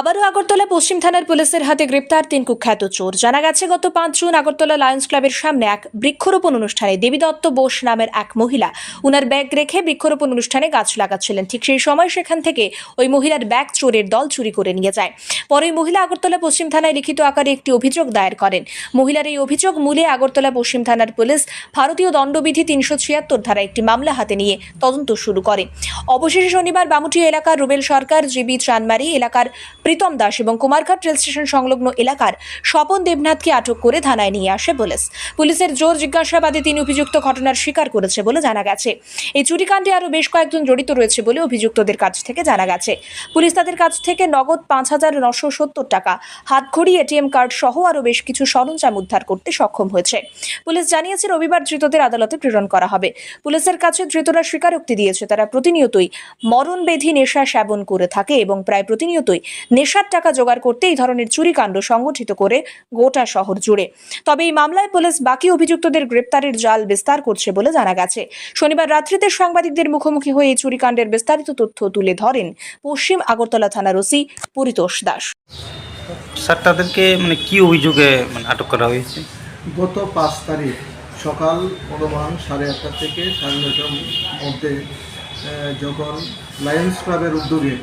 আবারও আগরতলা পশ্চিম থানার পুলিশের হাতে গ্রেপ্তার তিন কুখ্যাত চোর। জানা গেছে, গত পাঁচ জুন আগরতলা লায়ন্স ক্লাবের সামনে এক বৃক্ষরোপণ অনুষ্ঠানে দেবী দত্ত বোস নামের এক মহিলা উনার ব্যাগ রেখে বৃক্ষরোপণ অনুষ্ঠানে গাছ লাগাচ্ছিলেন। ঠিক সেই সময় সেখান থেকে ওই মহিলার ব্যাগ চোরের দল চুরি করে নিয়ে যায়। পরে মহিলা আগরতলা পশ্চিম থানায় লিখিত আকারে একটি অভিযোগ দায়ের করেন। মহিলার এই অভিযোগ মূলে আগরতলা পশ্চিম থানার পুলিশ ভারতীয় দণ্ডবিধি তিনশো ছিয়াত্তর ধারা একটি মামলা হাতে নিয়ে তদন্ত শুরু করে। অবশেষে শনিবার বামুটি এলাকার রুবেল সরকার, জিবি চানমারি এলাকার প্রীতম দাস এবং কুমারঘাট রেল স্টেশন সংলগ্ন এলাকার স্বপন দেবনাথকে আটক করে থানায় নিয়ে আসে পুলিশ। পুলিশের জোর জিজ্ঞাসাবাদে তিনি অভিযুক্ত ঘটনার স্বীকার করেছে বলে জানা গেছে। এই চুরিকাণ্ডে আরও বেশ কয়েকজন জড়িত রয়েছে বলে অভিযুক্তদের কাছ থেকে জানা গেছে। পুলিশ তাদের কাছ থেকে নগদ পাঁচ হাজার নশো সত্তর টাকা হাতঘড়ি এটিএম কার্ড সহ আরও বেশ কিছু সরঞ্জাম উদ্ধার করতে সক্ষম হয়েছে। পুলিশ জানিয়েছে, রবিবার ধৃতদের আদালতে প্রেরণ করা হবে। পুলিশের কাছে ধৃতরা স্বীকারোক্তি দিয়েছে, তারা প্রতিনিয়তই মরণবেধি নেশা সেবন করে থাকে এবং প্রায় প্রতিনিয়তই নেশার টাকা জোগাড় করতে এই ধরনের চুরিকাণ্ড সংগঠিত করে গোটা শহর জুড়ে। তবে এই মামলায় পুলিশ বাকি অভিযুক্তদের গ্রেপ্তারের জাল বিস্তার করছে বলে জানা গেছে। শনিবার রাত্রিতে সাংবাদিকদের মুখোমুখি হয়ে এই চুরিকাণ্ডের বিস্তারিত তথ্য তুলে ধরেন পশ্চিম আগরতলা থানার ওসি পরিতোষ দাস। স্যার তাদেরকে মানে কি অভিযোগে মানে আটক করা হয়েছে? গত পাঁচ তারিখ সকাল অনুমান সাড়ে আটটা থেকে সাড়ে নয়টার মধ্যে যখন লায়ন্স ক্লাবের উদ্যোগে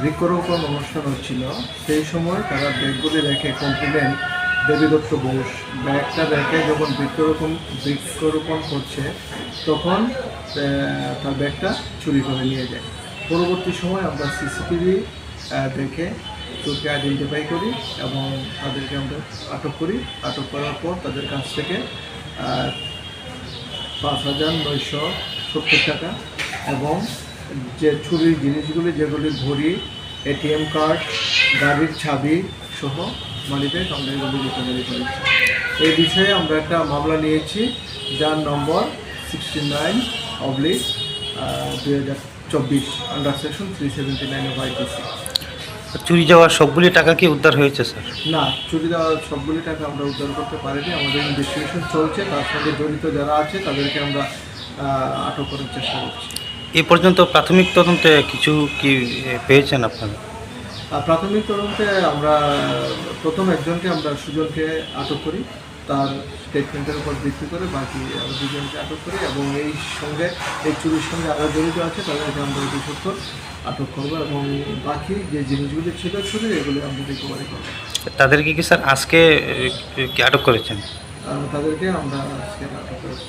বৃক্ষরোপণ অনুষ্ঠান হচ্ছিল, সেই সময় তারা ব্যাগগুলি রেখে কমপ্লেন দেবী দত্ত বোস ব্যাগটা রেখে যখন বৃক্ষরোপণ বৃক্ষরোপণ করছে, তখন তার ব্যাগটা চুরি করে নিয়ে যায়। পরবর্তী সময় আমরা সিসিটিভি দেখে চোরকে আইডেন্টিফাই করি এবং তাদেরকে আমরা আটক করি। আটক করার পর তাদের কাছ থেকে পাঁচ হাজার নয়শো সত্তর টাকা এবং যে চুরির জিনিসগুলি যেগুলি ঘড়ি এটিএম কার্ড গাড়ির ছাবি সহ আমরা এগুলি রিকভারি করেছি। এই বিষয়ে আমরা একটা মামলা নিয়েছি যার নম্বর সিক্সটি নাইন অবলিক দুই হাজার চব্বিশ under section three seventy nine of IPC চুরি যাওয়ার সবগুলি টাকা কি উদ্ধার হয়েছে স্যার? না চুরি দেওয়া সবগুলি টাকা আমরা উদ্ধার করতে পারিনি আমাদের ইনভেস্টিগেশন চলছে তার সঙ্গে জড়িত যারা আছে তাদেরকে আমরা আটক করার চেষ্টা করছি। এ পর্যন্ত প্রাথমিক তদন্তে কিছু কি পেয়েছেন আপনারা? প্রাথমিক তদন্তে আমরা প্রথম একজনকে আমরা সুজনকে আটক করি। তার স্টেটমেন্টের উপর ভিত্তি করে বাকি দুজনকে আটক করি এবং এই সঙ্গে এই চুরির সঙ্গে আরও জড়িত আছে তাদেরকে আমরা অতি সত্তর আটক করব এবং বাকি যে জিনিসগুলি ছিল চুরি এগুলি আমরা রিকভারি করব। তাদেরকে কি স্যার আজকে আটক করেছেন? তাদেরকে আমরা আজকে আটক করেছি।